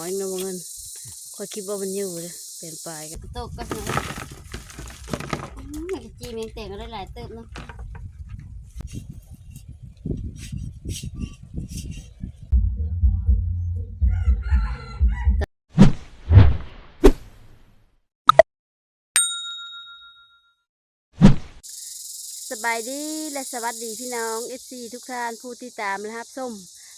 น้อยๆนะบ่เงินคอยคิดว่ามันอยู่เลยเปลี่ยนไปกันตกก็นะจีเมงแต่งก็ได้หลายเติบเนาะสบายดีและสวัสดีพี่น้องเอฟซีทุกท่านผู้ที่ตามนะครับส้ม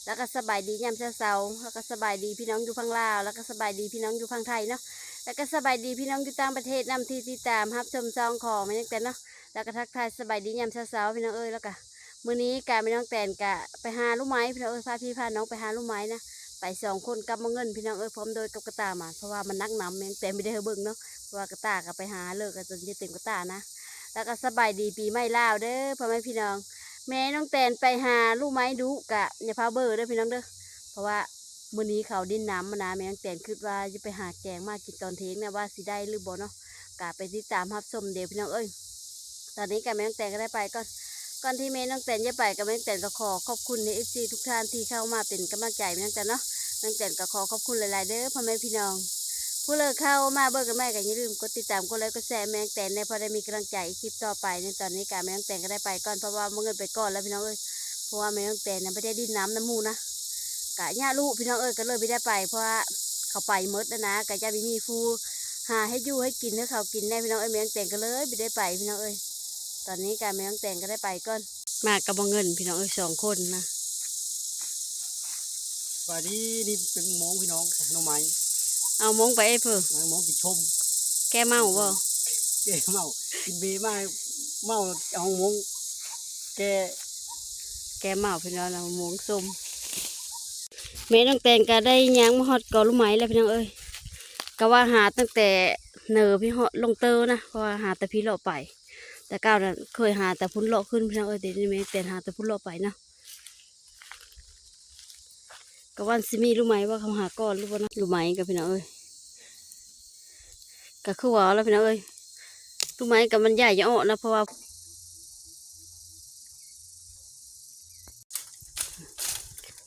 แล้วก็สบายดียามเช้าแล้วก็สบายดีพี่น้องอยู่ฝั่งลาว แล้วก็สบายดีพี่น้องอยู่ฝั่งไทยเนาะ แล้วก็สบายดีพี่น้องอยู่ต่างประเทศนำที่ติดตามรับชมซองของไม่ตั้งแต่เนาะ แล้วก็ทักทายสบายดียามเช้าพี่น้องเอ้ยแล้วก็มื้อนี้การไม่น้องแตนกะไปหาลูกไม้พี่น้องเอ้ยพาพี่พาน้องไปหาลูกไม้นะ ไปสองคนกับมาเงินพี่น้องเอ้ยพร้อมโดยกับกระตามาเพราะว่ามันนักหนำแม่งแต่ไม่ได้เฮเบิ่งเนาะ เพราะว่ากระตาก็ไปหาเลิกกันจนจะเต็มกระตานะ แล้วก็สบายดีปีใหม่ลาวเด้อพ่อแม่พี่น้อง แม่น้องแตนไปหาลูกไม้ดุกะอย่าพาเบอร์เด้อพี่น้องเด้อเพราะว่ามื้อนี้เขาดินน้ำมานะแม่น้องแตนคิดว่าจะไปหาแกงมากินตอนเที่ยงนี่ว่าสิได้หรือบ่เนาะกะไปติดตามรับชมเดี๋ยวพี่น้องเอ้ยตอนนี้กับแม่น้องแตนก็ได้ไปก่อนก่อนที่แม่น้องแตนจะไปกับแม่น้องแตนก็ขอขอบคุณในเอฟซีทุกท่านที่เข้ามาเป็นกำลังใจแม่น้องแตนเนาะแม่น้องแตนก็ขอขอบคุณหลาย ๆ เด้อพ่อแม่พี่น้อง ผู้เลิกเข้ามาเบิกกันแม่กันอย่าลืมกดติดตามกดไลค์กดแชร์แมงแตนในพอได้มีกำลังใจคลิปต่อไปในตอนนี้การแมงแตนก็ได้ไปก่อนเพราะว่าเมื่อเงินไปก่อนแล้วพี่น้องเอ้ยเพราะว่าแมงแตนนั้นไม่ได้ดินน้ำน้ำมูนะกะย่าลูกพี่น้องเอ้ยก็เลยไม่ได้ไป เพราะว่าเขาไปมดแล้วนะกะจะไม่มีฟูหาให้ยู่ให้กินให้เขากินแน่พี่น้องเอ้ยแมงแตนก็เลยไม่ได้ไปพี่น้องเอ้ยตอนนี้การแมงแตงก็ได้ไปก่อนมากับบ่เงินพี่น้องเอ้ยสองคนนะสวัสดีนี่เป็นมองพี่น้องค่ะหน้องไม้ เอามงไปไอ้เพื่อหมองกินชม แกเมาบ่แกเมากินเบยมาเมาเอาหมองแกแกเมาพี่น้องนะมงส้มแม่น้องแตงก็ได้ยางมาฮอดกอลูกไม้แล้วพี่น้องเอ้ยก็ว่าหาตั้งแต่เนอพี่ฮอดลงเตอนะเพราะว่าหาแต่พี่เลาะไป แต่ก้าวนั้นเคยหาแต่พุ่นเลาะขึ้นพี่น้องเอ้ยเดี๋ยวนี้แม่น้องแตงหาแต่พุ่นเลาะไปนะก็วันสิมีรู้ไหมว่าเขาหาก้อนรู้บ่เนาะรู้ไหมกับพี่น้องเอ้ย ก็คือว่าแล้วพี่น้องเอ้ยรู้ไหมกับมันใหญ่จะออกนะเพราะว่า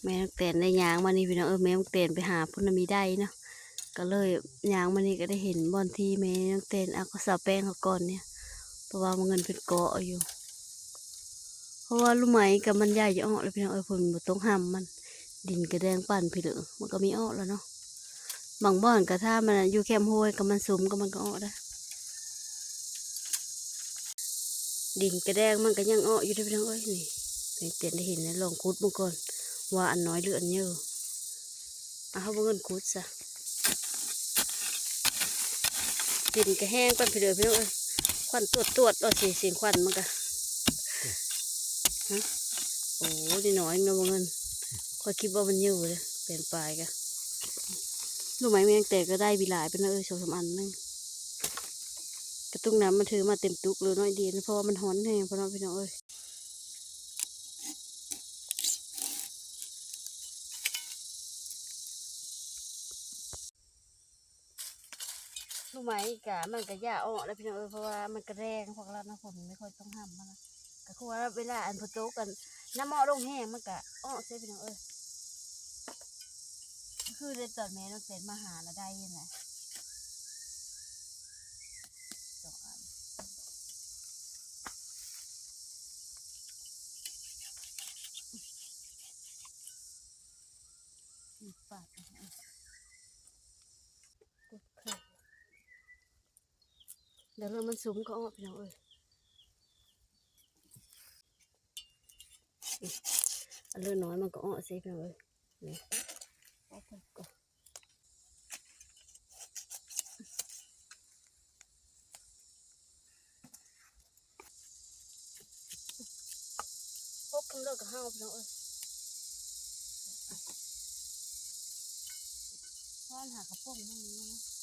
แม่ต้องเตนได้ยางมานี่พี่น้องเอ้ยแม่ต้องเตนไปหาพุ่นมีได้เนาะก็เลยยางมานี่ก็ได้เห็นบอนที่แม่ต้องเตนเอาก็สาวแป้งเขาก่อนเนี่ย เพราะว่ามันเงินเป็นเกาะอยู่ เพราะว่ารู้ไหมกับมันใหญ่จะออกแล้วพี่น้องเอ้ยผลบ่ต้องห้ามมัน ดินกระแดงปั่นพี่เด้อมันก็มีออกแล้วเนาะ บางบ่อนก็ถ้ามันอยู่แคมห้วยก็มันสุมก็มันก็ออกได้ดินกระแดงมันก็ยังออกอยู่เด้พี่น้องเอ้ยนี่เป็นเตียนได้เห็นนะลองคุดมาก่อนว่าอันน้อยหรืออันเยอะเอาเขาบ่เงินคุดซะดินก็แห้งปั่นพี่เด้อพี่น้องเอ้ยควันตรวจตรวจเอาสีเสียงควันมันก็ฮะโอ้ดีน้อยเนะบ่เงินคอยคิดว่ามันเยอะเลยเปลี่ยนไปกัน ลูกไม้แมงแต่ก็ได้บีหลายเป็นเออสองสามอันนึงกระตุ้งน้ำมันถือมาเต็มตุกเลยน้อยเดียนะเพราะว่ามันฮ้อนแห้งเพราะน้องพี่น้องเอ้ยลูกไม้กะมันก็ยาออกแล้วพี่น้องเอ้ยเพราะว่ามันกระแรงพวกเรานะผมไม่ค่อยต้องห้ามมันนะก็คือว่าเวลาอันพอโตกันน้ำหม้อลงแห้งมันก็ออกเสียพี่น้องเอ้ย คือเดนตอนแม่น้องเต้นมาหาแล้วได้ยังไงสองอันอืมปาดเอาเอากดเคยเดี๋ยวเริ่มมันสูงก็ออกน้องเอ้ยอันเลือน้อยมันก็ออกสิพี่น้องเอ้ยนี่ออกก่อนก่อน พบกันเลิกกับห้าวพี่น้องเอ้ยพ่อนหากระป๋องนี่นะ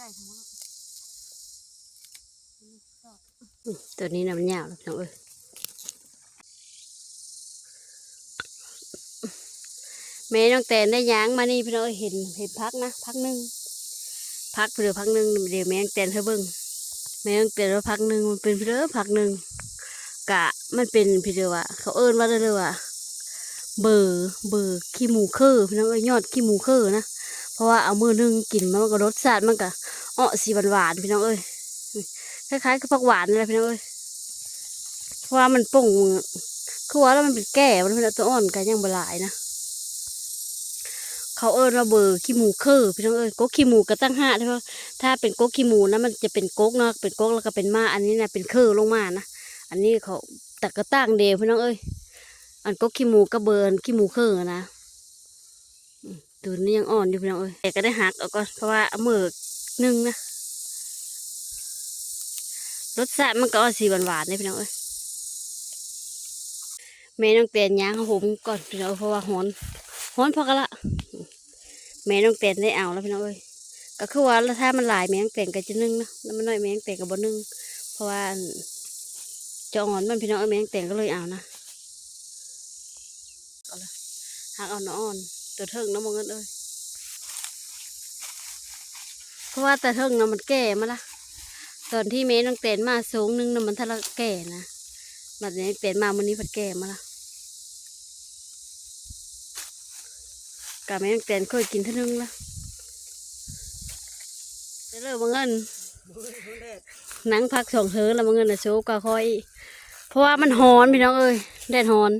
ช่ทั้งหมดตัวนี้นะมันยาวแล้วน้องเอ้ยแม่น้องแตนได้ยางมานี่พี่น้องเห็นเห็นพักนะพักหนึ่งพักเรือพักหนึ่งเดี๋ยวแม่น้องแตนเธอเบิ่งแม่น้องแตนว่าพักหนึ่งมันเป็นพี่เด้อพักหนึ่งกะมันเป็นพี่เด้อว่าเขาเอิ้นว่าเด้อว่าเบอร์เบอร์ขี้หมูคือพี่น้องเอ้ยยอดขี้หมูคือนะเพราะว่าเอามือหนึงกินมันก็รสชาติมันก็ อ้อสีหวานๆพี่น้องเอ้ยคล้ายๆกับผักหวานเลยพี่น้องเอ้ยเพราะว่ามันป่งคือว่าแล้วมันเป็นแก่มันเป็นตัวอ่อนกันยังบลายนะเขาเอิ้นว่าเบอร์ขี้หมูคือพี่น้องเอ้ยก๊กขี้หมูก็ตั้งห้าใช่ปะถ้าเป็นก๊กขี้หมูนะมันจะเป็นก๊กเนาะเป็นก๊กแล้วก็เป็นมาอันนี้นะเป็นคือลงมานะอันนี้เขาแต่ก็ตั้งเดียวพี่น้องเอ้ยอันก๊กขี้หมูก็เบอร์ขี้หมูคือนะตัวนี้ยังอ่อนอยู่พี่น้องเอ้ยแต่ก็ได้หักเอาก่อนเพราะว่าเอามือ หนึ่งนะรสชาติมันก็สีหวานๆนี่พี่น้องเอ้ยแม่น้องเตียนย่างผมก่อนพี่น้องเพราะว่าหอนหอนพอกันละแม่น้องเต้นได้เอาแล้วพี่น้องเอ้ยก็คือว่าแล้วถ้ามันหลายแม่น้องเต้นก็จะนึ่งนะแล้วมันน้อยแม่น้องเต้นก็บ่นึ่งเพราะว่าจะอ่อนมันพี่น้องเอ้ยแม่น้องเต้นก็เลยเอานะเอาละหักเอาหนออ่อนตัวเทิงน้ำมันเงินเอ้ย เพราะว่าต่เทิงน่ะมันแก่มาละตอนที่แม่น้องเต้นมาสูงหนึงน่ะมันทะละแก่นะแบบนี้เต้นมาวันนี้พัดแก่มาละกะแม่งแตนเคยกินเท่านึงละเดี๋ยวเลยบางเงินนังพักสองเธอแล้วบางเงินนะโชกก็ค่อย เพราะว่ามันหอนพี่น้องเอ้ยแดดหอน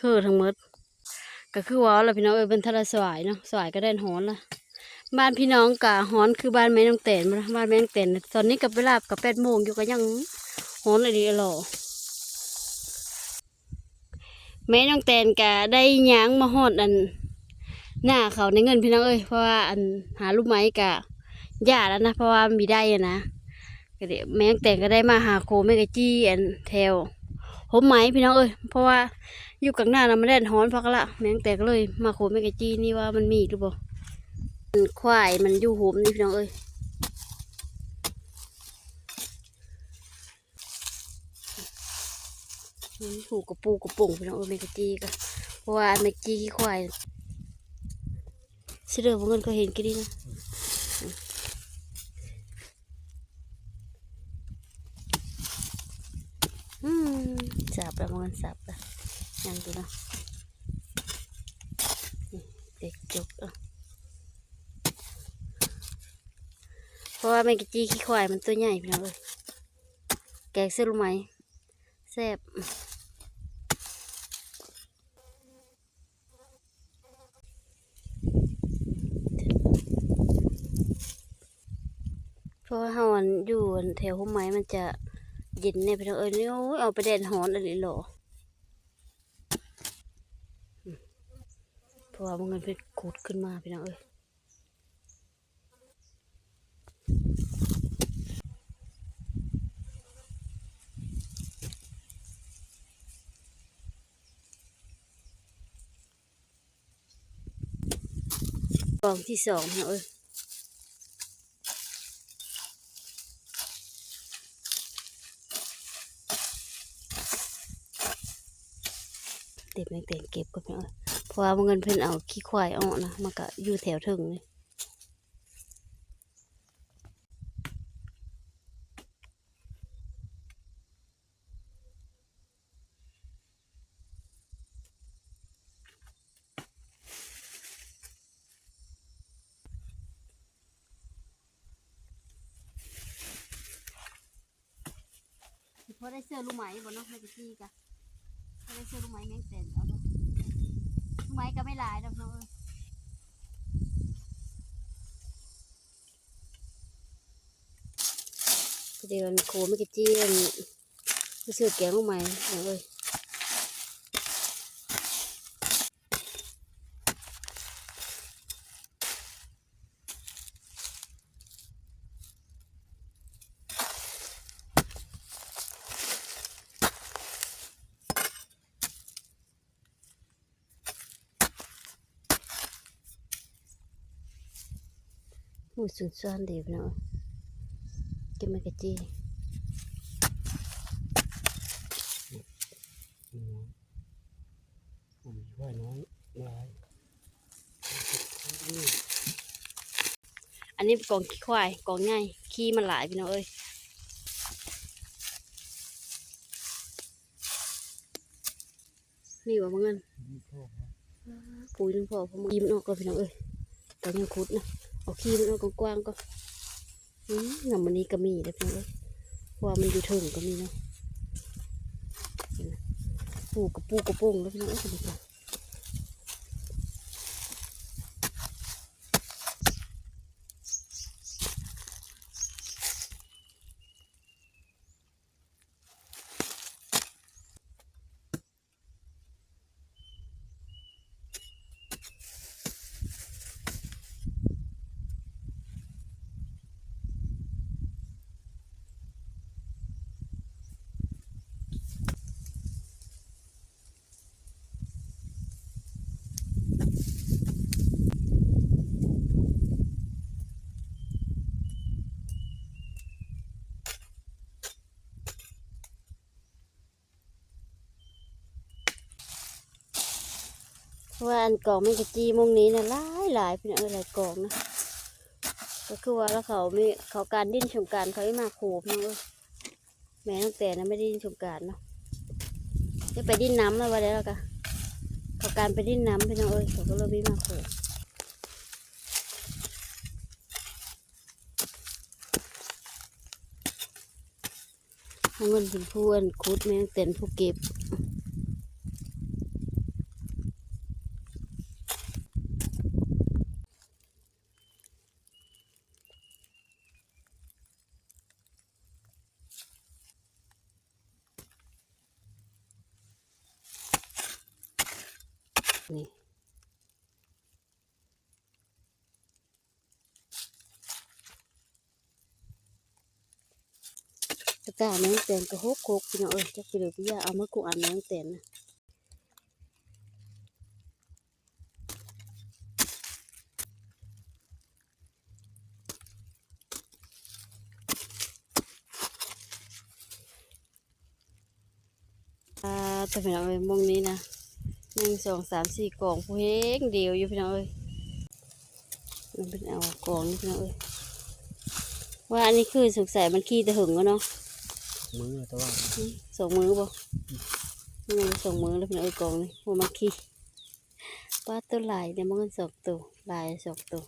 คือทั้งหมดก็คือว่าแล้วพี่น้องเอ้ยเป็นทะเลสวายเนาะสวายก็แดดหอนละ บ้านพี่น้องกะหอนคือบ้านแม่น้องแตนบ้านแม่น้องแตนตอนนี้กับเวลากับแปดโมงอยู่ก็ยังหอนเลยดีหรอแม่น้องแตนกะได้หยางมาฮอดอัน หน้าเขาในเงินพี่น้องเอ้ยเพราะว่าอันหาลูกไม้กะยากแล้วนะเพราะว่ามีได้อะนะก็เดี๋ยวแม่น้องแตนก็ได้มาหาโคแม่กะจี้อันแถวผมไหมพี่น้องเอ้ยเพราะว่าอยู่กลางหน้านะมันแดดฮ้อนพักละแม่น้องแตนก็เลยมาโคแม่กะจี้นี่ว่ามันมีหรือเปล่า ควายมันอยู่โหมนี่พี่น้องเอ้ยอืมผูกระปูกระปุ่งพี่น้องเออเมกจีก็เพราะว่าเมกจีขี้ควายสิเดือพวกเงินก็เห็นกี่ดีนะอืมสับแล้วพวกเงินสับแล้วยังดูนะเด็กจกอะเพ ราะว่าเมงกะจีขี้ควายมันตัวใหญ่พี่น้องเอ้ยแกงเสื้อรู้ไหมแซ่บเพราะว่าเฮาอันอยู่อันแถวหุ้มไม้มันจะเย็นเนี่ยพี่น้องเอ้ยนี่โอ้ยเอาไปแดดฮ้อนอะไรหรออืมเพราะว่ามันเงินเป็นขูดขึ้นมาพี่น้องเอ้ย องที่สองพี่น้องเอ้ยเต็มแมงเต็มเก็บก็เพื่อนเพราะว่าเงินเพิ่นเอาขี้ควายออกนะมันก็อยู่แถวถึงนี่ ได้เสื้อลูกไหมบนเนาะไม่กี่ที่กะก็ได้เสื้อลูกไม้แมงเต็นเอาด้วยลูกไม้ก็ไม่หลายดอกเนาะเอ้ยเดี๋ยวโคไม่กี่จี้อันไปซื้อแกงลูกไม้เอาเอ้ย หมูสุนซ้อนเดี๋ยวเนาะกินไม่กี่จี้อืมผมว่าน้องว่าอันนี้อันนี้กองขี้ควายกองง่ายขี้มันหลายพี่น้องเอ้ยนี่ว่ามึงเงินนี่พวกปุ๋ยนึงพอพอมึงยิ้มนออกก่อนพี่น้องเอ้ยตอนยังคุดนะ ทีมันออกกว้างๆก็อืมงมันนี้ก็มีเด้อพี่น้องเอ้ยเพราะว่ามันอยู่ถึงก็มีเนาะเห็นไหมปูกระปูกระโปงแล้วพี่น้องเอ้ย ว่าอันกล่องไม่กระจีมงนี้นะหลายหลายพี่น้องเอ้ยหลายกล่องนะก็คือว่าแล้วเขาไม่เขาการดิ้นชมการเขาไม่มาโขบน้องแม่ตั้งแต่นะไม่ได้ดิ้นชมการเนาะจะไปดิ้นน้ำแล้ววันนี้แล้วกันเขาการไปดิ้นน้ำพี่น้องเอ้ยเขาก็เลยไม่มาโขบเอาเงินเป็นผู้อันคุดแม่งแต่ผู้เก็บ กร้าแมงแตนก็หกหกพี่น้องเอ้ยจักไปเหลือพี่ยาเอามากูอันแมงแตนนะอ่าแต่พี่น้องเอ้ยมองนี้นะหนึ่งสองสามสี่กล่องผู้เฮงเดียวอยู่พี่น้องเอ้ยมันเป็นเอากล่องนี่พี่น้องเอ้ยว่าอันนี้คือสงสัยมันขี้ตะหึงแล้วเนาะ มือแต่ว่านี่สองมือบ่นี่มันสองมือแล้วพี่น้องเอ้ยกองนี่ว่ามันขี้ปลาตัวลายเนี่ยมันก็สองตัวลายสองตัว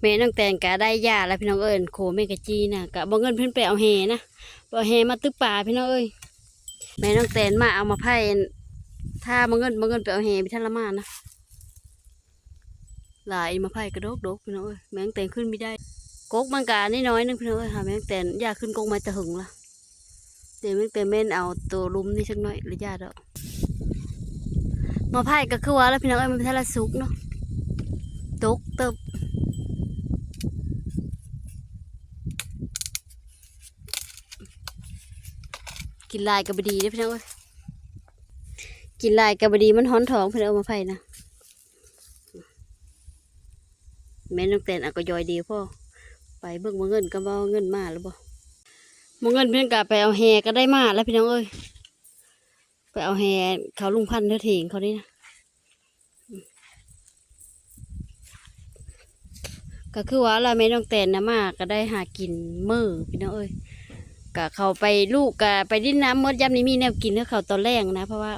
แม่น้องแตนกะได้ยาแล้วพี่น้องเอ้ยโคแม่กะจีน่ะกะบ่เงินเพิ่นไปเอาแหนะบ่เอาแหมาตึกป่าพี่น้องเอ้ยแม่น้องแตนมาเอามาไผ่ถ้าบ่เงินบ่เงินไปเอาแหไปท่านละมานะหลายมาไผ่กระโดกโดกพี่น้องเอ้ยแมงแตนขึ้นไม่ได้กกมันกาน้อยนึงพี่น้องเอ้ยหาแมงแตนยาขึ้นกกมาจะหึงละเดี๋ยวแมงแตนเม่นเอาตัวลุมนี่สักหน่อยรือยาดอกมาไผ่ก็คือว่าแล้วพี่น้องเอ้ยมันเป็นทะเลสุกเนาะตกเติบ กินลายกับบดีด้อพี่น้องเอ้ยกินลายกับบดีมันฮ้อนท้องพี่น้องเอามาไผ่นะแม่น้องแตนอะก็ยอยดีพ่อไปเบิ่งมาเงินก็บ่เงินมาแล้วบ่มาเงินเพื่อนกะไปเอาแฮก็ได้มาแล้วพี่น้องเอ้ยไปเอาแฮเขาลุงพันธุ์เท่าเถียงเขานี่นะก็คือว่าเราแม่น้องแตนนะมาก็ได้หากินมือพี่น้องเอ้ย กะเขาไปลูกกะไปดิ้นน้ำมดย่ำนี้มีแนวกินให้เขาตอนแรกนะ เพราะว่า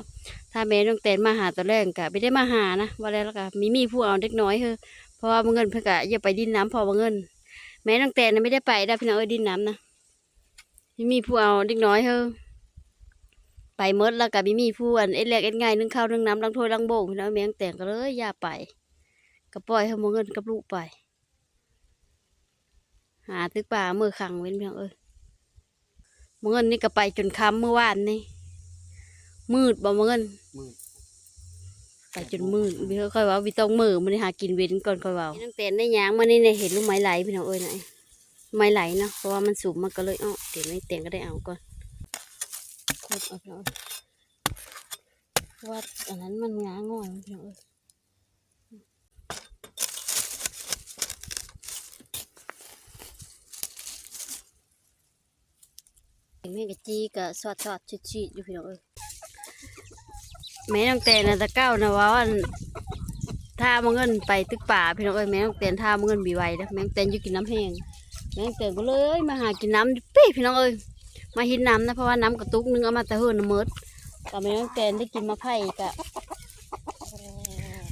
ถ้าแม่น้องแตนมาหาตอนแรกกะไม่ได้มาหานะว่าแล้วก็มีมีผู้เอาเด็กน้อยเฮอเพราะว่าบางเงินเพิ่นก็อย่าไปดินน้ำพอบางเงิน แม่น้องแตนนะไม่ได้ไปได้พี่น้องเอ้ยดินน้ำนะมีมีผู้เอาเด็กน้อยเฮอไปมดแล้วก็มีมีผู้อันเอ็ดแรกเอ็ดง่ายนึ่งข้าวนึ่งน้ำล้างถ้วยล้างโบกพี่น้องแม่น้องแตนก็เลยอย่าไปก็ปล่อยให้บางเงินกับลูกไป หาตึกป่าเมื่อขังเว้นพี่น้องเอ้ย บางเงินนี่ก็ไปจนค่ำเมื่อวานนี่มืดบ่บางเงินมืด ไปจนมืดพี่ค่อยว่าวิต้องมือมันหากินเว้นก่อนค่อยเว่าน้องแตนได้ยางมานี่เนี่ยเห็นลูกไม้ไหลพี่น้องเอ้ยนะไม้ไหลเนาะเพราะว่ามันสูงมันก็เลยอ้อเดี๋ยวน้องแตนก็ได้เอาก่อนครบเอาพี่น้องเอ้ยเพราะว่าอันนั้นมันงาง่อยพี่น้องเอ้ยเห็น แม่กะจีกะสอดสอดชิดชิดอยู่พี่น้องเอ้ยแม่น้องแตนน่ะตะเก้านะว่าอันถ้ามเงินไปตึกป่าพี่น้องเอ้ยแม่น้องแตนถ้ามเงินบีไว้นะแม่น้องแตนอยู่กินน้ำแห้งแม่น้องแตนก็เลยมาหากินน้ำปี้พี่น้องเอ้ยมาหินน้ำนะเพราะว่าน้ำกระตุกนึงเอามาต่เฮิรนำเมิดกับแม่น้องแตนได้กินมะไผ่กะ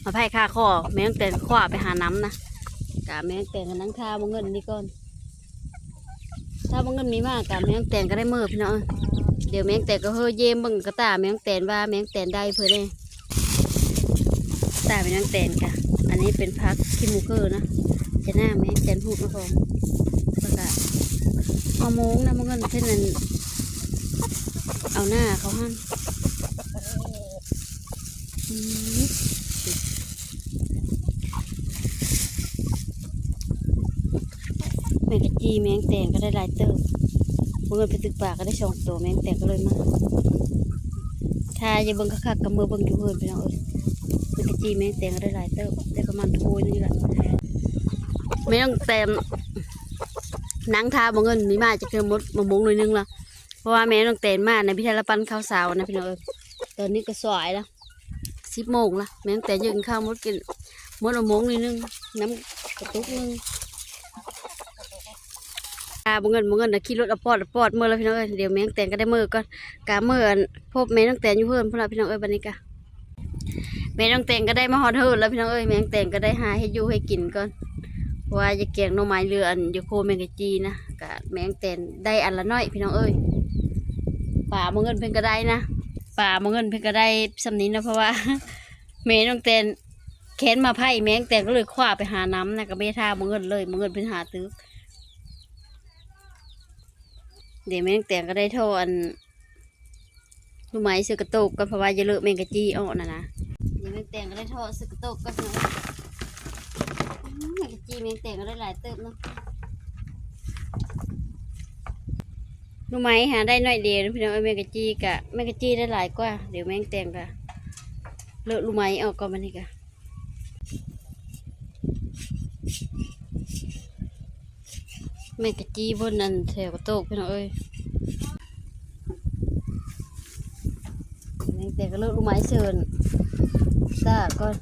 มะไผ่คาคอแม่น้องแตนคว้าไปหาน้ำนะกะแม่น้องแตนก็นั่งท่ามเงินนี่ก่อน ถ้ามาเงินมีมากกะแมงแตนก็ได้เมื่อพี่น้องเดี๋ยวแมงแตนก็เฮเยี่ยมบิ่งกระตาแมงแตนว่าแมงแตนได้เพื่อได้ตาเป็นแมงแตนกะอันนี้เป็นพักคิมูเกอร์นะจะหน้าแมงแตนพูดมาพร้อมแล้วก็เอาโมงนะมันเงินเท่านั้นเอาหน้าเขาหั่นอืมแมงกะ จีแมงแตนก็ได้หลายเติบเมื่อไปตึกป่าก็ได้สองตัวแมงแต่ก็เลยมาถ้าอย่าเบิ่งคักๆกับมือเบิ่งอยู่เพิ่นพี่น้องเอ้ยมันกะจีแมงแต่ก็ได้หลายเติบได้ประมาณถ้วยนึงแหละแมงแต่นังทาบ่เงินมีมาจะเกินหมดมะม่วงหน่อยนึงละเพราะว่าแม่น้องแตนมาในพิธีละปันข้าวสาวนะพี่น้องเอ้ยตอนนี้ก็สายแล้วสิบโมงละแม่น้องแตนยังข้าวมดกินมดมะม่วงหน่อยนึงน้ำกระตุกนึง อ่าบ่เงินบ่เงินนะขี่รถเอาปอดเอาปอดเมื่อแล้วพี่น้องเอ้ยเดี๋ยวแมงแตนก็ได้เมื่อก่อนกาเมื่อพบแมงแตนอยู่เพิ่นพุ่นละพี่น้องเอ้ยบัดนี้กะแมงแตนก็ได้มาฮอดเฮิรแล้วพี่น้องเอ้ยแมงแตนก็ได้หาให้อยู่ให้กินก่อนว่าจะแกงหน่อไม้เรืออันอยู่โคแมงกะจีนะกะแมงแตนได้อันละน้อยพี่น้องเอ้ยป่าบ่เงินเพิ่นก็ได้นะป่าบ่เงินเพิ่นก็ได้สำนี้นะเพราะว่าแมงแตนแขนมาไผ่แมงแตนก็เลยคว้าไปหาน้ำนะก็ไม่ท่าบ่เงินเลยบ่เงินเพิ่นหาตื้อ เดี๋ยวแมงแตงก็ได้โทรอันลูกไม้ซื้อกระตุกก็เพราะว่าจะเลิกแมงกะจี้ออกนะนะเดี๋ยวแมงแตงก็ได้โทรซื้อกระตุกก็คือแมงกะจี้แมงแตงก็ได้หลายเติบเนาะลูกไม้หาได้น้อยเดียวพี่น้องแมงกะจี้กะแมงกะจี้ได้หลายกว่าเดี๋ยวแมงแตงกะเลิกลูกไม้ออกก่อนมันนี่กะ แม่กะจี้บนนั่นแถวกระโตกพี่น้องเอ้ยแม่แต่ก็เลิกลูกไม้เชิญซาก่อน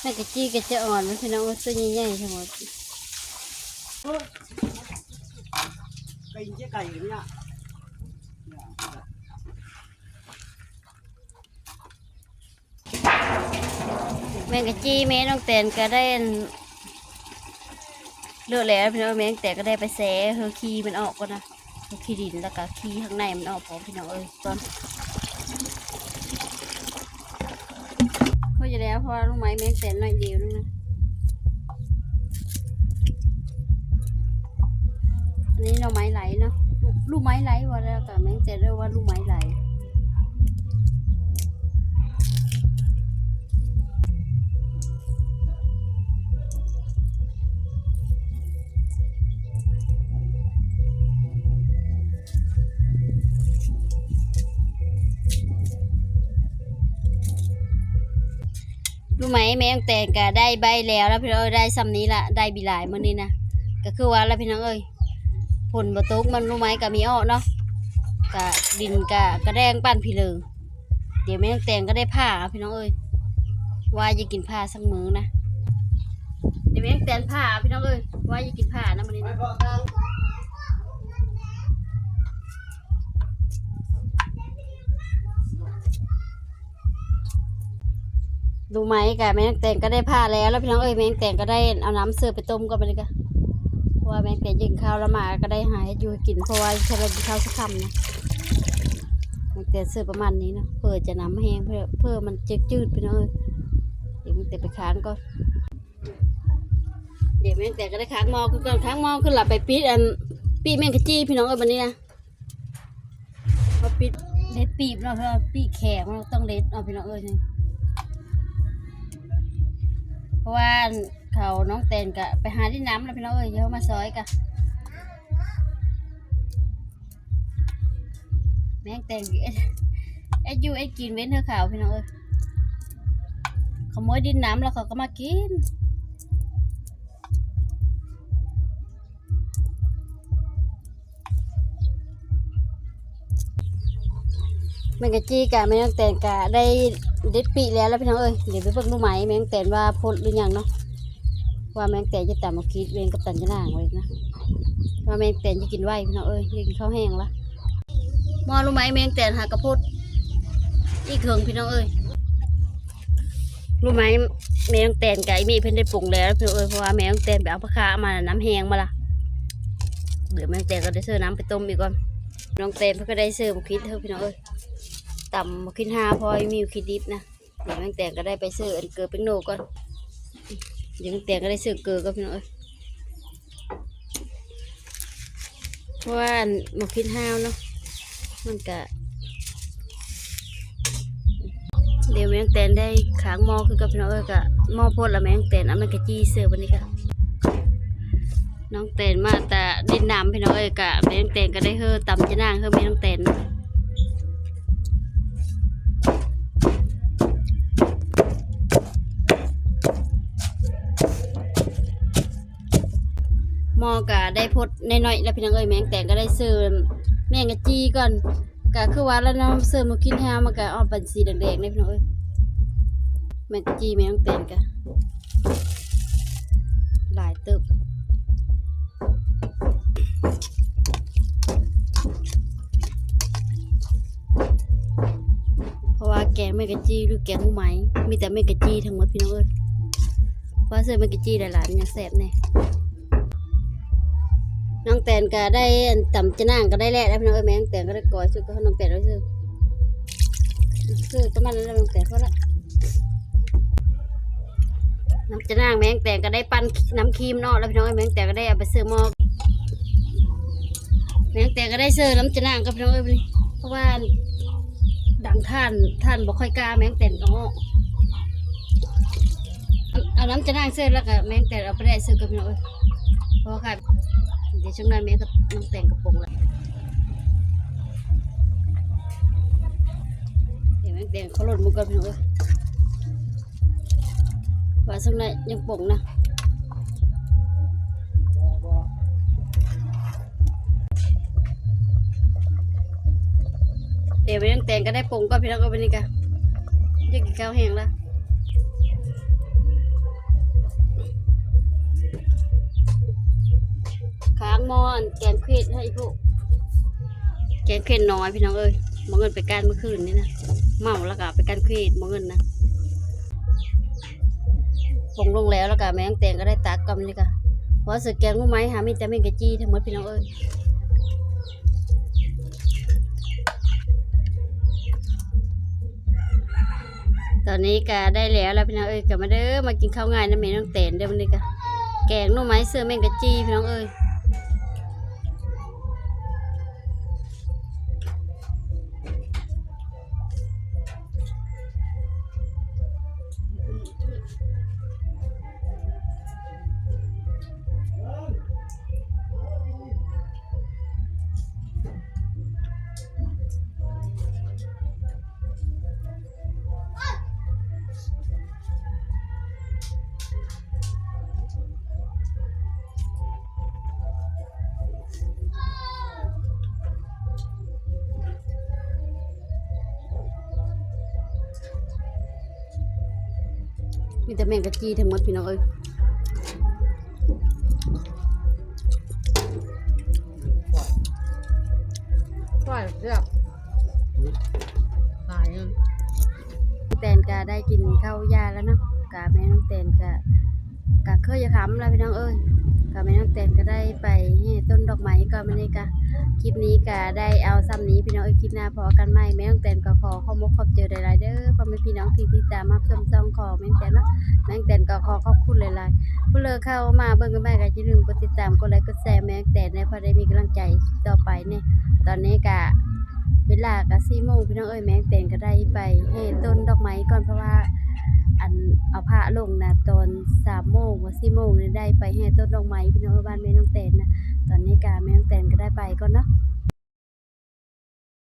แม่กะจี้ก็จะอ่อนไมันพี่น้องเอ้ยตัวใหญ่ๆทั้งหมด ไก่เจ๊ไก่เนี่ยแมงกะจี้แม่น้องแตนก็ได้เลือกแล้วพี่น้องแมงแต่ก็ได้ไปแซ่เฮอขีมันออกก่อนะเฮอขี้ดินแล้วก็ขี้ข้างในมันออกพร้อมพี่น้องเอ้ยตอนก็จะแล้วเพราะลูกไม้แมงแตนหน่อยเดียวนึงนะ เราไหลเนาะลูกไม้ไหลว่าแล้วกับแมงแตนเรียกว่าลูกไม้ไหลรู้ไหมแมงแตงก็ได้ใบแล้วแล้วพี่น้องได้ซ้ำนี้ละได้บีหลายมื้อนี้นะก็คือว่าแล้วพี่น้องเอ้ย ผลบะตุกมันรู้ไหมก็มีอ้อเนาะกะดินกะกระแดงปั้นพี่เลยเดี๋ยวแมงแตงก็ได้ผ้าพี่น้องเอ้ยว่าจะกินผ้าสักมื้อนะนผ่าพี่น้องเอ้ยว่าอยากินผ่านะมันนี้นะดูไหมกะแมงแต่งก็ได้ผ่าแล้วแล้วพี่น้องเอ้ยแมงแต่งก็ได้เอาน้ำเสือไปต้มก็ไปเลยกะเพราะ ว่าแมงแตงยิงข้าวแล้วหมาก็ได้หายอยู่กินเพราะว่าใช้เรากินข้าวสักคำนะแมงแตงเสือประมาณนี้นะเพื่อจะน้ำแห้งเพื่อเพื่อมันจืดจืดๆพี่น้องเอ้ยเดี๋ยวแมงแตงไปค้างก็เดี๋ยวแม่งแต่ก็ได้ค้างหมอคือก่อนค้างหมอคือหลับไปปิดอันปีแม่งกะจี้พี่น้องเอ้ยวันนี้นะพอปิดเด็ดปีบเนาเพราะว่าปีแขกมันต้องเด็ดเอาพี่น้องเอ้ยนี่เพราะว่า เขาน้องเตนกะไปหาที่น้ำแล้วพี่น้องเอ้ยเยวเขามาซอยกะแม่งแต่งเอ็ดเอ็ดยูเอ็ดกินเว้นเธอขาวพี่น้องเอ้ยขโมยดินน้ำแล้วเขาก็มากินแมงกะจีกะแมงแตนกะได้เด็ดปีแล้วแล้วพี่น้องเอ้ยเดี๋ยวไปเบิ่งดูไหมแมงแตนว่าพ้นหรือยังเนาะ ว่าแมงแตนจะตามาคิดเวรกับตันจะนางไว้นะว่าแมงแตนจะกินไหวพี่น้องเอ้ยจะกินข้าวแห้งละมอรู้ไหมแมงแตนหากระพุดอีกเถิงพี่น้องเอ้ยรู้ไหมแมงแตนกะไอมีเพิ่นได้ปรุงแล้วพี่นเอ้ยเพราะว่าแมงแตนไปเอาปลาคามาน้ำแห้งมาละเดี๋ยวแมงแตนก็ได้เสิร์น้ำไปต้มอีกก่อนน้องแตนเพิ่นก็ได้เสิร์ฟคิดเถอะพี่น้องเอ้ยต่ำมาขึ้นห้าพอมีอยู่คิดดิบนะเดี๋ยวแมงแตงก็ได้ไปซื้ออันเกลือเป็นโนก่อน ยวแมงแตงก็ได้ซื้อเกลือก็พี่น้องเอ้ยเพราะว่าหมาขึ้นห้าวเนาะมันก็เดี๋ยวแมงแตนได้ขางหม้อคือกับพี่น้องเอ้ยกะหม้อพดละแมงแตนอาแมงกะจี้เสิร์ฟวันนี้ค่ะน้องแตนมาแต่ดินน้ำพี่น้องเอ้ยกะแมงแตนก็ได้เฮอตำจะนางเฮอแมงแตน พดน้อยๆแล้วพี่น้องเอ้ยแมงแต่ก็ได้ซื้อแมงกะจีก่อนกะคือว่าแล้วน้ำซื้อมากินแฮมมันกะออกเป็นสีแดงๆเลยพี่น้องเอ้ยแมงกะจีแมงแต่กะหลายตึบเพราะว่าแกงแมงกะจีหรือแกงหูไหมมีแต่แมงกะจีทั้งหมดพี่น้องเอ้ยว่าซื้อแมงกะจีหลายๆมันยังแซ่บแน่ น้องแตนก็ได้อันต่ำจะนั่งก็ได้แหละแล้วพี่น้องเอ้ยแม่น้องแตนก็ได้กอยสุดก็ให้น้องแตนได้ซื้อซื้อประมาณนั้นแหละน้องแตนเขาละน้ำจะนั่งแมงแตนก็ได้ปั้นน้ำครีมเนาะแล้วพี่น้องเอ้ยแมงแตนก็ได้เอาไปซื้อหม้อแมงแตนก็ได้ซื้อน้ำจะนั่งกับพี่น้องเอ้ยวันนี้เพราะว่าดังท่านท่านบ่ค่อยกล้าแมงแตนเอาเอาน้ำจะนั่งซื้อแล้วก็แมงแตนเอาไปได้ซื้อกับพี่น้องเอ้ยเพราะว่าค่ะ ดี๋ยวช่วงนั้นแม่ก็ต้องแต่งกระโปรงแล้วเดี๋ยวแม่งแต่งเขาหล่นมือก่อนพี่น้องเอ้ยว่าช่วงนั้นยังโป่งนะเดี๋ยวแม่งแต่งก็ได้โป่งก่อนพี่น้องก็ไปนี่กันจะกินข้าวแห้งแล้ว ค้างหมอนแกงเค็ดให้พวกแกงเค็ดน้อยพี่น้องเอ้ยมองเงินไปการเมื่อคืนนี่นะเมาแล้วก็ไปการเค็ดมองเงินนะปงลงแล้วแล้วก็แมงแตงก็ได้ตักกำนี่ก็เพราะสึกแกงรู้ไหมหามีแต่เมงกะจี้ทั้งหมดพี่น้องเอ้ยตอนนี้ก็ได้แล้วแล้วพี่น้องเอ้ยกลับมาเด้อมากินข้าวง่ายนะแม่น้องแตนเด้อวันนี้ก็แกงหน่อไม้เสื้อแมงกะจีพี่น้องเอ้ย กะจีทั้งหมดพี่น้องเอ้ยปล่อยเลือกตายเลยแตนก็ได้กินข้าวยาแล้วเนาะกะแม่น้องแตนก็กะเคยจะขำแล้วพี่น้องเอ้ย กะแม่น้องแตนก็ได้ไปให้ต้นดอกไม้ก่อนมานี่กะคลิปนี้ก็ได้เอาซ้ำนี้พี่น้องเอ้คลิปหน้าพอกันใหม่แม่น้องแตนก็ขอขอบมกขอบเจอหลายๆเด้อพ่อแม่พี่น้องที่ติดตามรับชมช่องของแม่น้องแตนเนาะแม่น้องแตนก็ขอขอบคุณหลายๆผู้เลิกเข้ามาเบิ่งกันใหมก็อย่าลืมกดติดตามกดไลค์กดแชร์แม่น้องแตนเนี่ยพอได้มีกำลังใจต่อไปเนี่ยตอนนี้ก็เวลาก็สี่โมงพี่น้องเอ้ยแมงเต็นก็ได้ไปเฮ็ดต้นดอกไม้ก่อนเพราะว่า อันเอาผ้าลงนะตอนสามโมงว่าสี่โมงนี่ได้ไปให้ต้นดอกไม้พี่น้องบ้านแม่น้องเต็นนะตอนนี้กาแม่น้องเต็นก็ได้ไปก่อนเนาะ